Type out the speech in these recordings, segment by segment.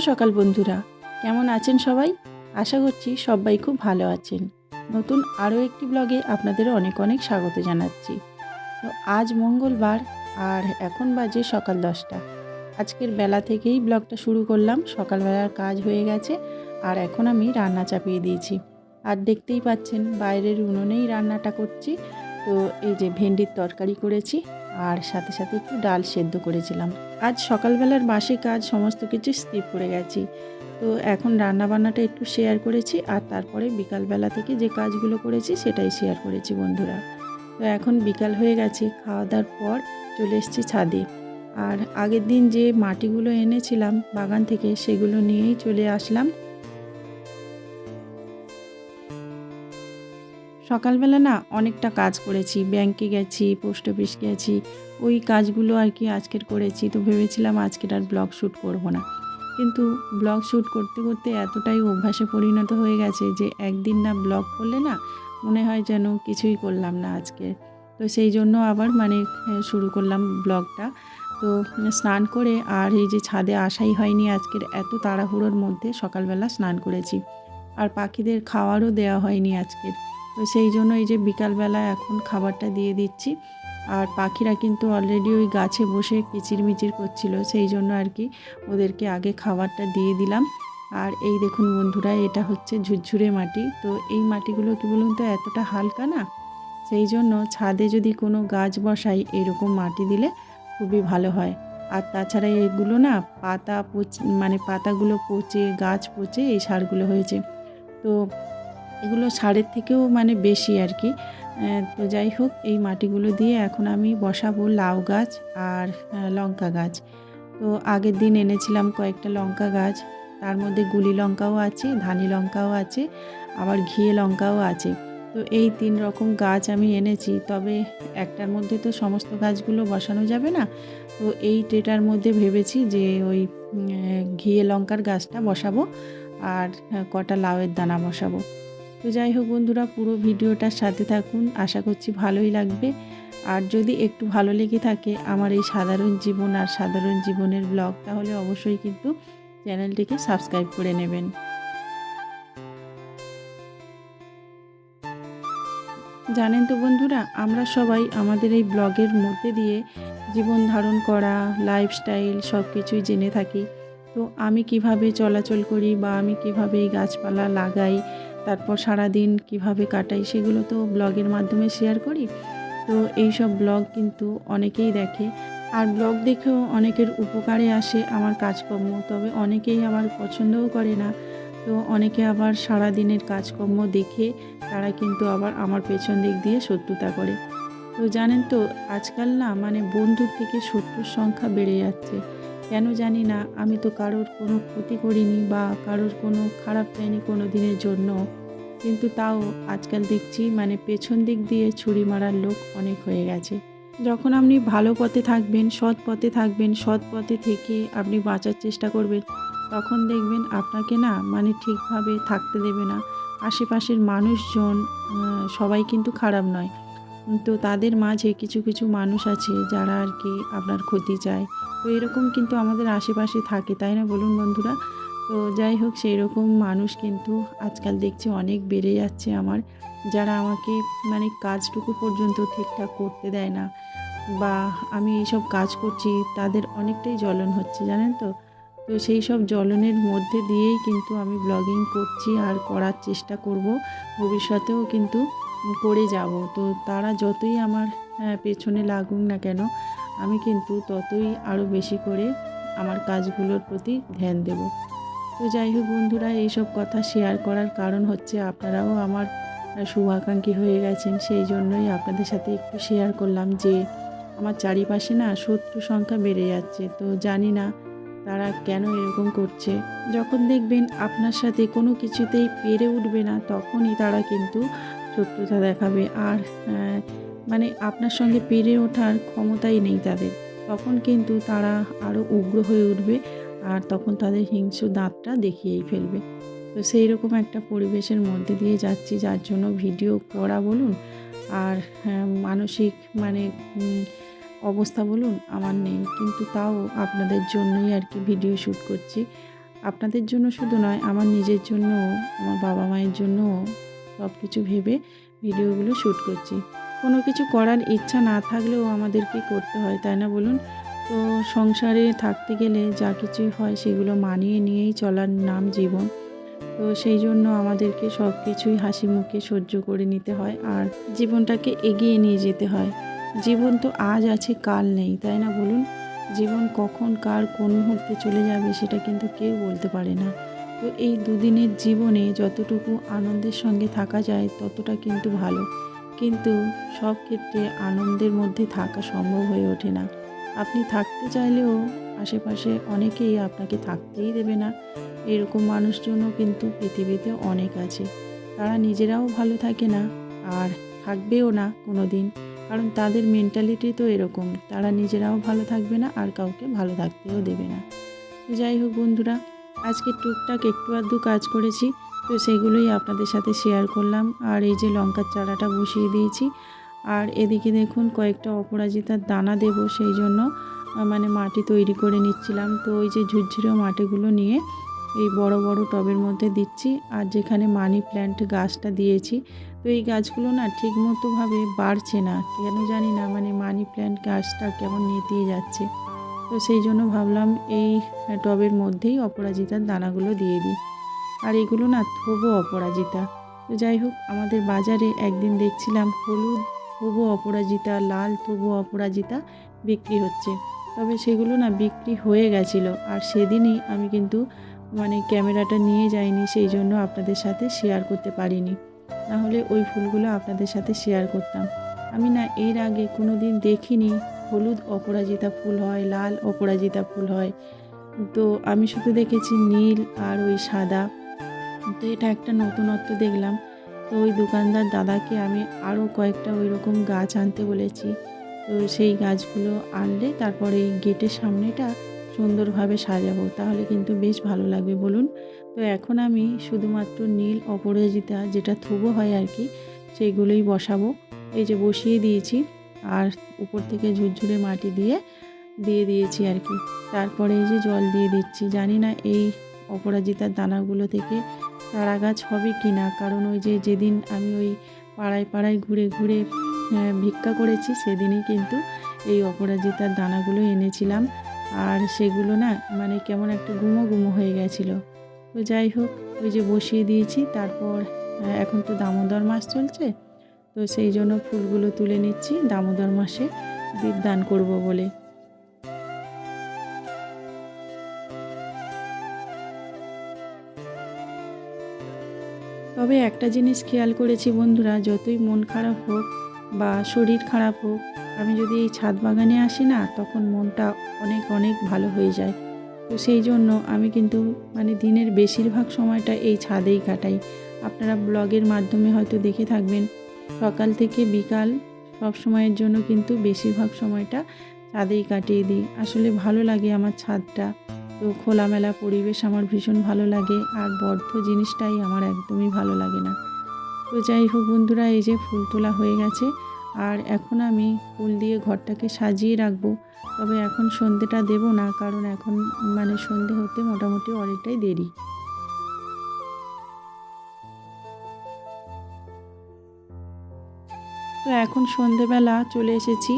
সকাল বন্ধুরা। কেমন আছেন সবাই? আশা করছি সবাই খুব ভালো আছেন। নতুন আরও একটি ব্লগে আপনাদের অনেক অনেক স্বাগত জানাচ্ছি। তো আজ মঙ্গলবার আর এখন বাজে সকাল দশটা। আজকের বেলা থেকেই ব্লগটা শুরু করলাম। সকালবেলার কাজ হয়ে গেছে আর এখন আমি রান্না চাপিয়ে দিয়েছি। আর দেখতেই পাচ্ছেন বাইরের উনুনেই রান্নাটা করছি। তো এই যে ভেন্ডির তরকারি করেছি। আর সাথে সাথে একটু ডাল সেদ্ধ করেছিলাম। আজ সকালবেলার বাসি কাজ, সমস্ত কিছু স্কিপ করে গেছি। তো এখন রান্না বান্নাটা একটু শেয়ার করেছি আর তারপরে বিকালবেলা থেকে যে কাজগুলো করেছি সেটাই শেয়ার করেছি বন্ধুরা। তো এখন বিকাল হয়ে গেছে খাওয়া দাওয়ার পর চলে এসেছি ছাদে। আর আগের দিন যে মাটিগুলো এনেছিলাম বাগান থেকে সেগুলো নিয়েই চলে আসলাম। সকালবেলা না অনেকটা কাজ করেছি। ব্যাংকে গেছি, পোস্ট অফিস গেছি, ওই কাজগুলো আর কি আজকের করেছি। তো ভেবেছিলাম আজকের আর ব্লগ শ্যুট করব না। কিন্তু ব্লগ শ্যুট করতে করতে এতটাই অভ্যাসে পরিণত হয়ে গেছে যে একদিন না ব্লগ করলে না মনে হয় যেন কিছুই করলাম না আজকে। তো সেই জন্য আবার মানে শুরু করলাম ব্লগটা। তো স্নান করে আর এই যে ছাদে আসাই হয়নি আজকের, এত তাড়াহুড়োর মধ্যে সকালবেলা স্নান করেছি। আর পাখিদের খাওয়ারও দেওয়া হয়নি আজকের। তো সেই জন্য এই যে বিকালবেলা এখন খাবারটা দিয়ে দিচ্ছি। আর পাখিরা কিন্তু অলরেডি ওই গাছে বসে কিচিরমিচির করছিল, সেই জন্য আর কি ওদেরকে আগে খাবারটা দিয়ে দিলাম। আর এই দেখুন বন্ধুরা, এটা হচ্ছে ঝুরঝুরে মাটি। তো এই মাটিগুলো কি বলুন তো, এতটা হালকা না? সেই জন্য ছাদে যদি কোনো গাছ বসাই, এরকম মাটি দিলে খুবই ভালো হয়। আর তাছাড়া এগুলো না, পাতা পচ মানে পাতাগুলো পচে, গাছ পচে এই সারগুলো হয়েছে। তো এগুলো সারের থেকেও মানে বেশি আর কি। তো যাই হোক, এই মাটিগুলো দিয়ে এখন আমি বসাবো লাউ গাছ আর লঙ্কা গাছ। তো আগের দিন এনেছিলাম কয়েকটা লঙ্কা গাছ। তার মধ্যে গুলি লঙ্কাও আছে, ধানি লঙ্কাও আছে, আবার ঘিয়ে লঙ্কাও আছে। তো এই তিন রকম গাছ আমি এনেছি। তবে একটার মধ্যে তো সমস্ত গাছগুলো বসানো যাবে না। তো এই ট্রেটার মধ্যে ভেবেছি যে ওই ঘিয়ে লঙ্কার গাছটা বসাবো আর কটা লাউয়ের দানা বসাবো। তো যাই হোক বন্ধুরা, পুরো ভিডিওটার সাথে থাকুন। আশা করছি ভালোই লাগবে। আর যদি একটু ভালো লেগে থাকে আমার এই সাধারণ জীবন আর সাধারণ জীবনের ব্লগ, তাহলে অবশ্যই কিন্তু চ্যানেলটিকে সাবস্ক্রাইব করে নেবেন। জানেন তো বন্ধুরা, আমরা সবাই আমাদের এই ব্লগের মধ্যে দিয়ে জীবন ধারণ করা লাইফস্টাইল সব কিছুই জেনে থাকি। তো আমি কীভাবে চলাচল করি বা আমি কীভাবে এই গাছপালা লাগাই তারপর সারাদিন কীভাবে কাটাই সেগুলো তো ব্লগের মাধ্যমে শেয়ার করি। তো এই সব ব্লগ কিন্তু অনেকেই দেখে। আর ব্লগ দেখেও অনেকের উপকারে আসে আমার কাজকর্ম, তবে অনেকেই আবার পছন্দও করে না। তো অনেকে আবার সারা দিনের কাজকর্ম দেখে তারা কিন্তু আবার আমার পেছন দিক দিয়ে শত্রুতা করে। তো জানেন তো, আজকাল না মানে বন্ধুর থেকে শত্রুর সংখ্যা বেড়ে যাচ্ছে। কেন জানি না, আমি তো কারোর কোনো ক্ষতি করিনি বা কারোর কোনো খারাপ চাইনি কোনো দিনের জন্য। কিন্তু তাও আজকাল দেখছি মানে পেছন দিক দিয়ে ছুরি মারার লোক অনেক হয়ে গেছে। যখন আপনি ভালো পথে থাকবেন, সৎ পথে থাকবেন, সৎ পথে থেকে আপনি বাঁচার চেষ্টা করবেন, তখন দেখবেন আপনাকে না মানে ঠিকভাবে থাকতে দেবে না। আশেপাশের মানুষজন সবাই কিন্তু খারাপ নয়। তো তাদের মাঝে কিছু কিছু মানুষ আছে যারা আর কি আপনার ক্ষতি চায়। তো এরকম কিন্তু আমাদের আশেপাশে থাকে, তাই না? বলুন বন্ধুরা। তো যাই হোক সেই রকম মানুষ কিন্তু আজকাল দেখছি অনেক বেড়ে যাচ্ছে আমার। যারা আমাকে মানে কাজটুকু পর্যন্ত ঠিকঠাক করতে দেয় না বা আমি এইসব কাজ করছি, তাদের অনেকটাই জ্বলন হচ্ছে, জানেন তো? তো সেই সব জ্বলনের মধ্যে দিয়েই কিন্তু আমি ব্লগিং করছি আর করার চেষ্টা করব। ভবিষ্যতেও কিন্তু করে যাব। তো তারা যতই আমার পেছনে লাগুক না কেন, আমি কিন্তু ততই আরও বেশি করে আমার কাজগুলোর প্রতি ধ্যান দেব। তো যাই হোক বন্ধুরা, এইসব কথা শেয়ার করার কারণ হচ্ছে আপনারাও আমার শুভাকাঙ্ক্ষী হয়ে গেছেন। সেই জন্যই আপনাদের সাথে একটু শেয়ার করলাম যে, আমার চারিপাশে না শত্রু সংখ্যা বেড়ে যাচ্ছে। তো জানি না তারা কেন এরকম করছে। যখন দেখবেন আপনার সাথে কোনো কিছুতেই পেরে উঠবে না, তখনই তারা কিন্তু শত্রুতা দেখাবে আর মানে আপনার সঙ্গে পেরে ওঠার ক্ষমতাই নেই তাদের। তখন কিন্তু তারা আরও উগ্র হয়ে উঠবে আর তখন তাদের হিংস্র দাঁতটা দেখিয়েই ফেলবে। তো সেই রকম একটা পরিবেশের মধ্যে দিয়ে যাচ্ছি যার জন্য ভিডিও করা বলুন আর হ্যাঁ, মানসিক মানে অবস্থা বলুন আমার নেই। কিন্তু তাও আপনাদের জন্যই আর কি ভিডিও শ্যুট করছি। আপনাদের জন্য শুধু নয় আমার নিজের জন্য আমার বাবা মায়ের জন্যও সব কিছু ভেবে ভিডিওগুলো শ্যুট করছি। কোনো কিছু করার ইচ্ছা না থাকলেও আমাদেরকে করতে হয়, তাই না বলুন? তো সংসারে থাকতে গেলে যা কিছুই হয় সেগুলো মানিয়ে নিয়েই চলার নাম জীবন। তো সেই জন্য আমাদেরকে সব কিছুই হাসি মুখে সহ্য করে নিতে হয় আর জীবনটাকে এগিয়ে নিয়ে যেতে হয়। জীবন তো আজ আছে, কাল নেই, তাই না বলুন? জীবন কখন, কার কোন মুহূর্তে চলে যাবে সেটা কিন্তু কেউ বলতে পারে না। তো এই দুদিনের জীবনে যতটুকু আনন্দের সঙ্গে থাকা যায় ততটা কিন্তু ভালো। কিন্তু সব ক্ষেত্রে আনন্দের মধ্যে থাকা সম্ভব হয়ে ওঠে না। আপনি থাকতে চাইলেও আশেপাশে অনেকেই আপনাকে থাকতেই দেবে না। এরকম মানুষজনও কিন্তু পৃথিবীতে অনেক আছে। তারা নিজেরাও ভালো থাকে না আর থাকবেও না কোনো দিন কারণ তাদের মেন্টালিটি তো এরকম, তারা নিজেরাও ভালো থাকবে না আর কাউকে ভালো থাকতেও দেবে না। যাই হোক বন্ধুরা আজকে টুকটাক একটু আধটু কাজ করেছি, তো সেগুলোই আপনাদের সাথে শেয়ার করলাম। আর এই যে লঙ্কার চারাটা বসিয়ে দিয়েছি। আর এদিকে দেখুন, কয়েকটা অপরাজিতার দানা দেব, সেই জন্য মানে মাটি তৈরি করে নিচ্ছিলাম। তো ওই যে ঝুরঝুরে মাটিগুলো নিয়ে এই বড় বড় টবের মধ্যে দিচ্ছি। আর যেখানে মানি প্ল্যান্ট গাছটা দিয়েছি, তো এই গাছগুলো না ঠিক মতোভাবে বাড়ছে না। কেন জানি না মানে মানি প্ল্যান্ট গাছটা কেমন নেতিয়ে যাচ্ছে। তো সেই জন্য ভাবলাম এই টবের মধ্যেই অপরাজিতার দানাগুলো দিয়ে দিই। আর এগুলো না থোবো অপরাজিতা। তো যাই হোক, আমাদের বাজারে একদিন দেখছিলাম হলুদ থোবো অপরাজিতা, লাল থোবো অপরাজিতা বিক্রি হচ্ছে। তবে সেগুলো না বিক্রি হয়ে গেছিল। আর সেদিনই আমি কিন্তু মানে ক্যামেরাটা নিয়ে যাইনি, সেই জন্য আপনাদের সাথে শেয়ার করতে পারিনি। নাহলে ওই ফুলগুলো আপনাদের সাথে শেয়ার করতাম। আমি না এর আগে কোনো দিন দেখিনি। হলুদ অপরাজিতা ফুল হয়, লাল অপরাজিতা ফুল হয়। তো আমি শুধু দেখেছি নীল আর ওই সাদা। তো এটা একটা নতুনত্ব দেখলাম। তো ওই দোকানদার দাদাকে আমি আরও কয়েকটা ওই রকম গাছ আনতে বলেছি। তো সেই গাছগুলো আনলে তারপরে এই গেটের সামনেটা সুন্দরভাবে সাজাবো। তাহলে কিন্তু বেশ ভালো লাগবে, বলুন। তো এখন আমি শুধুমাত্র নীল অপরাজিতা যেটা থুবো হয় আর কি সেইগুলোই বসাবো। এই যে বসিয়ে দিয়েছি। আর উপর থেকে ঝুরঝুরে মাটি দিয়ে দিয়ে দিয়েছি আর কি। তারপরে এই যে জল দিয়ে দিচ্ছি। জানি না এই অপরাজিতার দানাগুলো থেকে চারা গাছ হবে কি না। কারণ ওই যে যেদিন আমি ওই পাড়ায় পাড়ায় ঘুরে ঘুরে ভিক্ষা করেছি, সেদিনই কিন্তু এই অপরাজিতার দানাগুলো এনেছিলাম। আর সেগুলো না মানে কেমন একটা গুমো গুমো হয়ে গেছিল। তো যাই হোক, ওই যে বসিয়ে দিয়েছি। তারপর এখন তো দামোদর মাস চলছে। তো সেই জন্য ফুলগুলো তুলে নিচ্ছি, দামোদর মাসে দীপদান করব বলে। তবে একটা জিনিস খেয়াল করেছি বন্ধুরা, যতই মন খারাপ হোক বা শরীর খারাপ হোক, আমি যদি এই ছাদ বাগানে আসি না, তখন মনটা অনেক অনেক ভালো হয়ে যায়। তো সেই জন্য আমি কিন্তু মানে দিনের বেশিরভাগ সময়টা এই ছাদেই কাটাই। আপনারা ব্লগের মাধ্যমে হয়তো দেখে থাকবেন সকাল থেকে বিকাল সব সময়ের জন্য কিন্তু বেশিরভাগ সময়টা ছাদেই কাটিয়ে দিই। আসলে ভালো লাগে আমার ছাদটা। তো খোলামেলা পরিবেশ আমার ভীষণ ভালো লাগে আর বদ্ধ জিনিসটাই আমার একদমই ভালো লাগে না। তো যাই হোক বন্ধুরা, এই যে ফুল তোলা হয়ে গেছে আর এখন আমি ফুল দিয়ে ঘরটাকে সাজিয়ে রাখব। তবে এখন সন্ধেটা দেব না কারণ এখন মানে সন্ধে হতে মোটামুটি অনেকটাই দেরি। তো এখন সন্ধেবেলা চলে এসেছি।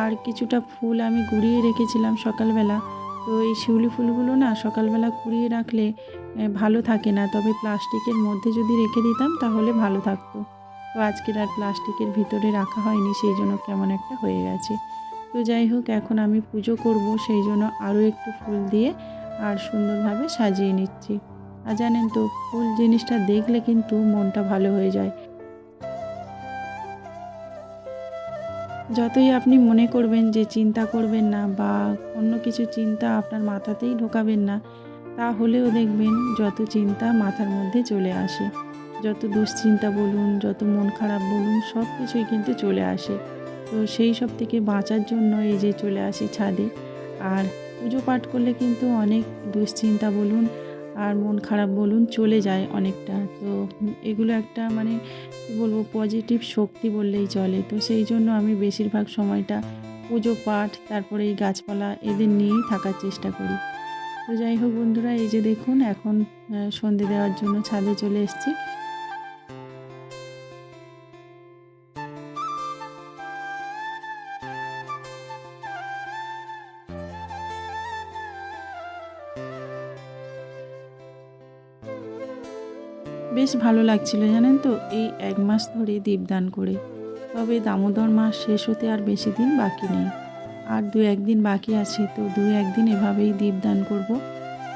আর কিছুটা ফুল আমি গুড়িয়ে রেখেছিলাম সকালবেলা। তো এই শিউলি ফুলগুলো না সকালবেলা কুড়িয়ে রাখলে ভালো থাকে না। তবে প্লাস্টিকের মধ্যে যদি রেখে দিতাম, তাহলে ভালো থাকতো। তো আজকের আর প্লাস্টিকের ভিতরে রাখা হয়নি, সেই জন্য কেমন একটা হয়ে গেছে। তো যাই হোক, এখন আমি পুজো করব, সেই জন্য আরও একটু ফুল দিয়ে আর সুন্দরভাবে সাজিয়ে নিচ্ছি। আর জানেন তো, ফুল জিনিসটা দেখলে কিন্তু মনটা ভালো হয়ে যায়। যতই আপনি মনে করবেন যে চিন্তা করবেন না বা অন্য কিছু চিন্তা আপনার মাথাতেই ঢোকাবেন না, তাহলেও দেখবেন যত চিন্তা মাথার মধ্যে চলে আসে। যত দুশ্চিন্তা বলুন, যত মন খারাপ বলুন, সব কিছুই কিন্তু চলে আসে। তো সেই সব থেকে বাঁচার জন্য এই যে চলে আসি ছাদে, আর পুজো পাঠ করলে কিন্তু অনেক দুশ্চিন্তা বলুন আর মন খারাপ বলুন, চলে যায় অনেকটা। তো এগুলো একটা মানে কী বলব পজিটিভ শক্তি বললেই চলে। তো সেই জন্য আমি বেশিরভাগ সময়টা পুজো পাঠ, তারপরে এই গাছপালা এদের নিয়েই থাকার চেষ্টা করি। তো যাই হোক বন্ধুরা, এই যে দেখুন, এখন সন্ধে দেওয়ার জন্য ছাদে চলে এসেছি। বেশ ভালো লাগছিল, জানেন তো? এই এক মাস ধরে দীপদান করে। তবে দামোদর মাস শেষ হতে আর বেশি দিন বাকি নেই। আর দু একদিন বাকি আছে, তো দু একদিন এভাবেই দীপদান করব।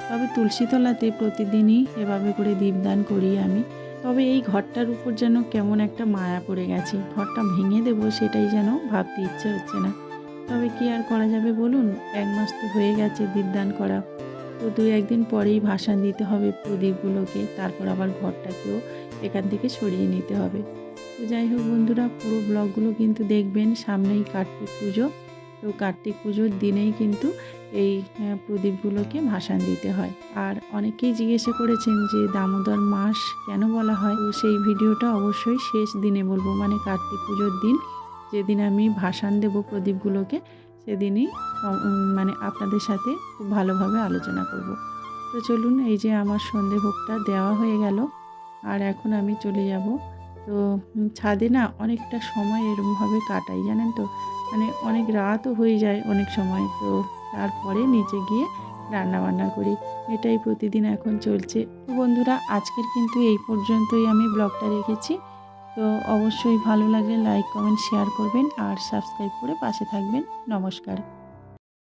তবে তুলসীতলাতে প্রতিদিনই এভাবে করে দীপদান করি আমি। তবে এই ঘরটার উপর যেন কেমন একটা মায়া পড়ে গেছে। ঘরটা ভেঙে দেবো সেটাই যেন ভাবতে ইচ্ছে হচ্ছে না। তবে কি আর করা যাবে বলুন? এক মাস তো হয়ে গেছে দীপদান করা। তো দু একদিন পরেই ভাসান দিতে হবে প্রদীপগুলোকে। তারপর আবার ঘরটাকেও এখান থেকে সরিয়ে নিতে হবে। তো যাই হোক বন্ধুরা, পুরো ব্লগগুলো কিন্তু দেখবেন, সামনেই কার্তিক পুজো। তো কার্তিক পুজোর দিনেই কিন্তু এই প্রদীপগুলোকে ভাসান দিতে হয়। আর অনেকেই জিজ্ঞাসা করেছেন যে দামোদর মাস কেন বলা হয়? তো সেই ভিডিওটা অবশ্যই শেষ দিনে বলব। মানে কার্তিক পুজোর দিন যেদিন আমি ভাসান দেব প্রদীপগুলোকে সেদিনই মানে আপনাদের সাথে খুব ভালোভাবে আলোচনা করব। তো চলুন, এই যে আমার সন্ধে ভোগটা দেওয়া হয়ে গেল, আর এখন আমি চলে যাব। তো ছাদে না অনেকটা সময় এরমভাবে কাটাই, জানেন তো? মানে অনেক রাতও হয়ে যায় অনেক সময়, তো তারপরে নিচে গিয়ে রান্না বান্না করি। এটাই প্রতিদিন এখন চলছে। বন্ধুরা, আজকের কিন্তু এই পর্যন্তই আমি ব্লগটা রেখেছি। তো অবশ্যই ভালো লাগলে লাইক কমেন্ট শেয়ার করবেন আর সাবস্ক্রাইব করে পাশে থাকবেন। নমস্কার।